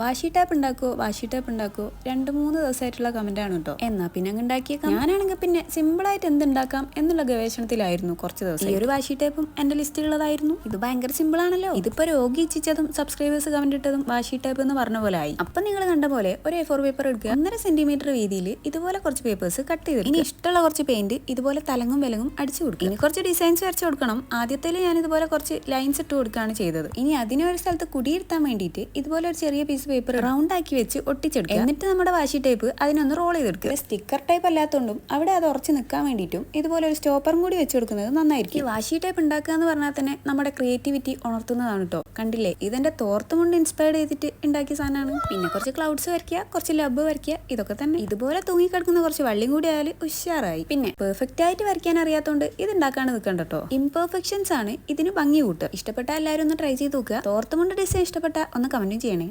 വാഷി tap ഉണ്ടാക്കുവോ വാഷി tap ഉണ്ടാക്കുവോ രണ്ട് മൂന്ന് ദിവസമായിട്ടുള്ള കമന്റ് ആണ് കേട്ടോ എന്നാ പിന്നെ അങ്ങ് ഉണ്ടാക്കിയേക്കാം. ഞാനാണെങ്കിൽ പിന്നെ സിമ്പിൾ ആയിട്ട് എന്തുണ്ടാക്കാം എന്നുള്ള ഗവേഷണത്തിലായിരുന്നു കുറച്ച് ദിവസം. ഈ ഒരു വാഷി ടേപ്പും എന്റെ ലിസ്റ്റിലുള്ളതായിരുന്നു ഇത് ഭയങ്കര സിമ്പിൾ ആണല്ലോ. ഇതിപ്പോ രോഗി ഇച്ഛിച്ചതും സബ്സ്ക്രൈബേഴ്സ് കമന്റ് ഇട്ടതും വാഷി ടേപ്പ് എന്ന് പറഞ്ഞ പോലെ ആയി. അപ്പൊ നിങ്ങൾ കണ്ട പോലെ ഒരു എ ഫോർ പേപ്പർ എടുക്കുക. ഒന്നര സെന്റിമീറ്റർ വീതിയിൽ ഇതുപോലെ കുറച്ച് പേപ്പേഴ്സ് കട്ട് ചെയ്ത് ഇനി ഇഷ്ടമുള്ള കുറച്ച് പെയിന്റ് ഇതുപോലെ തലങ്ങും വിലങ്ങും അടിച്ചു കൊടുക്കും ഇനി കുറച്ച് ഡിസൈൻസ് വരച്ചു കൊടുക്കണം. ആദ്യത്തിൽ ഞാൻ ഇതുപോലെ കുറച്ച് ലൈൻസ് ഇട്ട് കൊടുക്കുകയാണ് ചെയ്തത്. ഇനി അതിനെ ഒരു സ്ഥലത്ത് കുടിയിരുത്താൻ വേണ്ടിയിട്ട് ഇതുപോലെ ഒരു ചെറിയ പീസ് പേപ്പർ റൗണ്ട് ആക്കി വെച്ച് ഒട്ടിച്ചെടുക്കുക. എന്നിട്ട് നമ്മുടെ വാശി ടേപ്പ് അതിനൊന്ന് റോൾ ചെയ്തെടുക്കുക. സ്റ്റിക്കർ ടൈപ്പ് അല്ലാത്തതുകൊണ്ടും അവിടെ അത് ഉറച്ച് നിൽക്കാൻ വേണ്ടിയിട്ടും ഇതുപോലെ ഒരു സ്റ്റോപ്പറും കൂടി വെച്ച് കൊടുക്കുന്നത് നന്നായിരിക്കും. ഈ വാശി ടൈപ്പ് ഉണ്ടാക്കുക എന്ന് പറഞ്ഞാൽ തന്നെ നമ്മുടെ ക്രിയേറ്റിവിറ്റി ഉണർത്തുന്നതാണ് കേട്ടോ കണ്ടില്ലേ? ഇതെന്റെ തോർത്തും കൊണ്ട് ഇൻസ്പയർഡ് ചെയ്തിട്ട് ഉണ്ടാക്കിയ സാധനമാണ്. പിന്നെ കുറച്ച് ക്ലൗഡ്സ് വരയ്ക്കുക കുറച്ച് ലബ് വരയ്ക്കുക ഇതൊക്കെ തന്നെ. ഇതുപോലെ തൂങ്ങിക്കിടക്കുന്ന കുറച്ച് വള്ളിയും കൂടി ആയാൽ ഉഷാറായി. പിന്നെ പെർഫെക്റ്റ് ആയിട്ട് വരയ്ക്കാൻ അറിയാത്തതുകൊണ്ട് ഇത് ഉണ്ടാക്കാൻ നിൽക്കണ്ട കേട്ടോ ഇംപെർഫെക്ഷൻസ് ആണ് ഇതിന് ഭംഗി കൂട്ടുക. ഇഷ്ടപ്പെട്ട എല്ലാവരും ഒന്ന് ട്രൈ ചെയ്ത് നോക്കുക. തോർത്തുമുണ്ട് ഡിസൈൻ ഇഷ്ടപ്പെട്ട ഒന്ന് കമന്റ് ചെയ്യണേ.